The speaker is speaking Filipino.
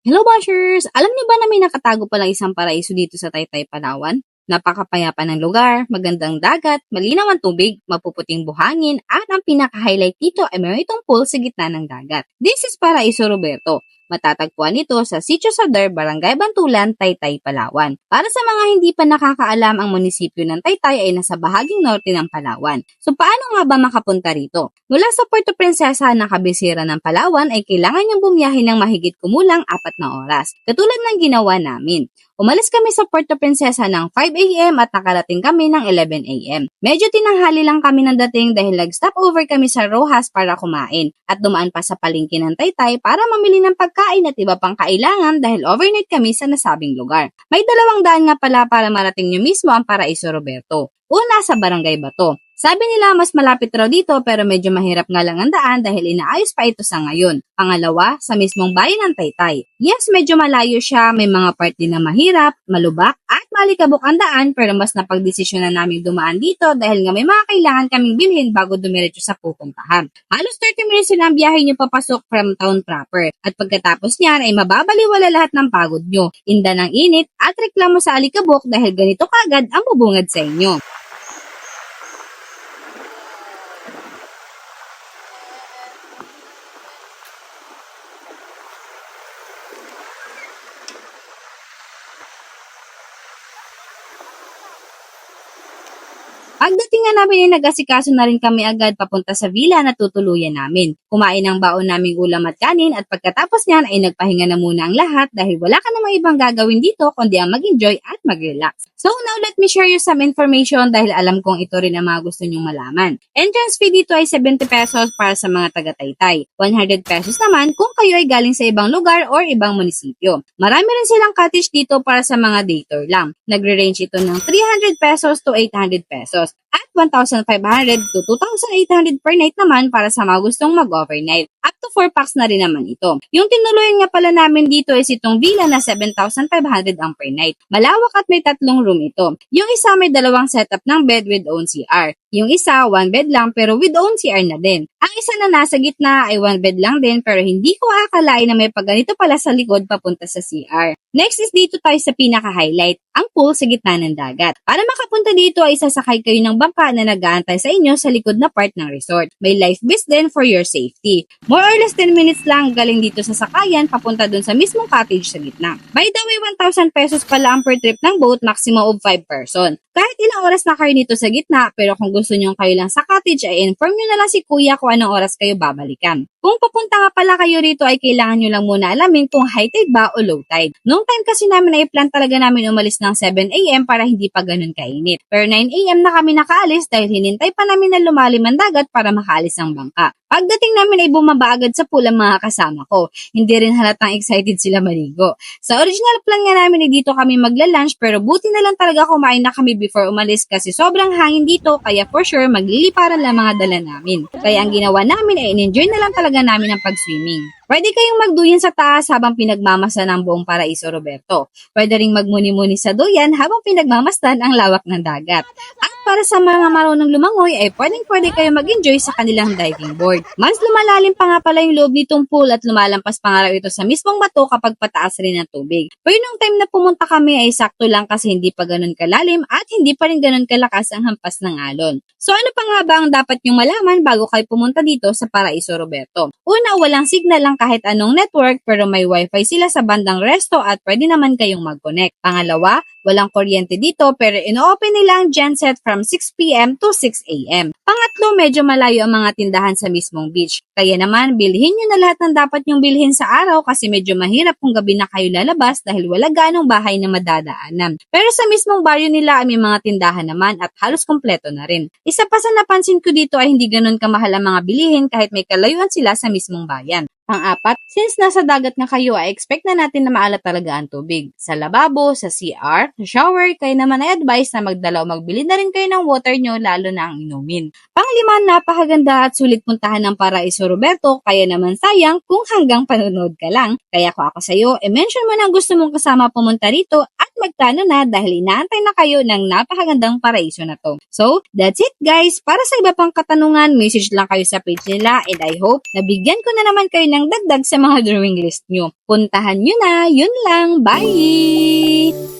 Hello bashers! Alam niyo ba na may nakatago palang isang paraiso dito sa Taytay, Palawan? Napakapayapa ng lugar, magandang dagat, malinaw ang tubig, mapuputing buhangin, at ang pinaka-highlight dito ay mayroon itong pool sa gitna ng dagat. This is Paraiso Roberto. Matatagpuan ito sa Sitio Sader, Barangay Bantulan, Taytay, Palawan. Para sa mga hindi pa nakakaalam, ang munisipyo ng Taytay ay nasa bahaging norte ng Palawan. So paano nga ba makapunta rito? Mula sa Puerto Princesa na kabisera ng Palawan ay kailangan niyang bumiyahe ng mahigit kumulang apat na oras. Katulad ng ginawa namin. Umalis kami sa Puerto Princesa ng 5 a.m. at nakarating kami ng 11 a.m. Medyo tinanghali lang kami ng dating dahil nag-stop over kami sa Rojas para kumain at dumaan pa sa palengke ng Taytay para mamili ng pagkain at iba pang kailangan dahil overnight kami sa nasabing lugar. May dalawang daan nga pala para marating nyo mismo ang Paraiso Roberto. Una sa Barangay Bato. Sabi nila mas malapit raw dito pero medyo mahirap nga lang ang daan dahil inaayos pa ito sa ngayon. Pangalawa, sa mismong bayan ng Taytay. Yes, medyo malayo siya, may mga part din na mahirap, malubak, at malikabok ang daan pero mas napagdesisyonan namin dumaan dito dahil nga may mga kailangan kaming bilhin bago dumiretso sa pupuntahan. Halos 30 minutes na ang biyahe nyo papasok from town proper. At pagkatapos niyan ay mababaliwala lahat ng pagod nyo, inda ng init at reklamo sa alikabok dahil ganito kagad ang bubungad sa inyo. Pagdating nga namin ay nag-asikaso na rin kami agad papunta sa villa na tutuluyan namin. Kumain ng baon naming ulam at kanin at pagkatapos niyan ay nagpahinga na muna ang lahat dahil wala ka namang ibang gagawin dito kundi ang mag-enjoy at mag-relax. So now let me share you some information dahil alam kong ito rin ang mga gusto nyong malaman. Entrance fee dito ay 70 pesos para sa mga taga-taytay. 100 pesos naman kung kayo ay galing sa ibang lugar or ibang munisipyo. Marami rin silang cottage dito para sa mga day lang. Nagre-range ito ng 300 pesos to 800 pesos at 1,500 to 2,800 per night naman para sa mga gustong mag-overnight. Up to 4 packs na rin naman ito. Yung tinuloyan nga pala namin dito is itong villa na 7,500 ang per night. Malawak at may tatlong room ito. Yung isa may dalawang setup ng bed with own CR. Yung isa, one bed lang pero with own CR na din. Ang isa na nasa gitna ay one bed lang din pero hindi ko akalain na may pagganito pala sa likod papunta sa CR. Next is dito tayo sa pinaka-highlight, ang pool sa gitna ng dagat. Para makapunta dito ay sasakay kayo ng bangka na nag-aantay sa inyo sa likod na part ng resort. May life vest din for your safety. More or less 10 minutes lang galing dito sa sakayan papunta dun sa mismong cottage sa gitna. By the way, 1,000 pesos pala ang per trip ng boat, maximum of 5 person. Kahit ilang oras na kayo dito sa gitna, pero kung gusto nyo kayo lang sa ay inform nyo na lang si kuya kung anong oras kayo babalikan. Kung papunta nga pala kayo rito ay kailangan nyo lang muna alamin kung high tide ba o low tide. Noong time kasi namin ay plan talaga namin umalis ng 7am para hindi pa ganun kainit. Pero 9am na kami nakaalis dahil hinintay pa namin na lumalim ang dagat para makaalis ang bangka. Pagdating namin ay bumaba agad sa pool ang mga kasama ko. Hindi rin halatang excited sila maligo. Sa original plan nga namin ay dito kami magla-lunch pero buti na lang talaga kumain na kami before umalis kasi sobrang hangin dito kaya for sure magliliparan lang mga dala namin. Kaya ang ginawa namin ay in-enjoy na lang talaga namin ang pag-swimming. Pwede kayong magduyan sa taas habang pinagmamasa ng buong Paraiso Roberto. Pwede ring magmuni-muni sa duyan habang pinagmamasdan ang lawak ng dagat. At para sa mga marunong lumangoy ay pwedeng pwede kayo mag-enjoy sa kanilang diving board. Mas lumalalim pa nga pala yung loob nitong pool at lumalampas pa nga raw ito sa mismong bato kapag pataas rin ang tubig. Pero nung time na pumunta kami ay sakto lang kasi hindi pa ganun kalalim at hindi pa rin ganun kalakas ang hampas ng alon. So ano pa nga ba ang dapat nyong malaman bago kayo pumunta dito sa Paraiso Roberto? Una, walang signal lang kahit anong network pero may wifi sila sa bandang resto at pwede naman kayong mag-connect. Pangalawa, walang kuryente dito pero ino-open nila ang genset from 6pm to 6am. Pangatlo, medyo malayo ang mga tindahan sa mismong beach. Kaya naman, bilhin nyo na lahat ng dapat nyong bilhin sa araw kasi medyo mahirap kung gabi na kayo lalabas dahil wala ganong bahay na madadaanan. Pero sa mismong baryo nila ay may mga tindahan naman at halos kompleto na rin. Isa pa sa napansin ko dito ay hindi ganun kamahal ang mga bilihin kahit may kalayuan sila sa mismong bayan. Pang-apat, since nasa dagat na kayo ay expect na natin na maalat talaga ang tubig. Sa lababo, sa CR, sa shower, kayo naman ay advice na magdala o magbili na rin kayo ng water nyo lalo na ang inumin. Panglima, napakaganda at sulit puntahan ng Paraiso Roberto kaya naman sayang kung hanggang panonood ka lang. Kaya ko ako sa'yo, i-mention mo na gusto mong kasama pumunta rito at magplano na dahil inaantay na kayo ng napakagandang paraiso na to. So, that's it guys. Para sa iba pang katanungan, message lang kayo sa page nila and I hope nabigyan ko na naman kayo ng dagdag sa mga drawing list nyo. Puntahan nyo na. Yun lang. Bye!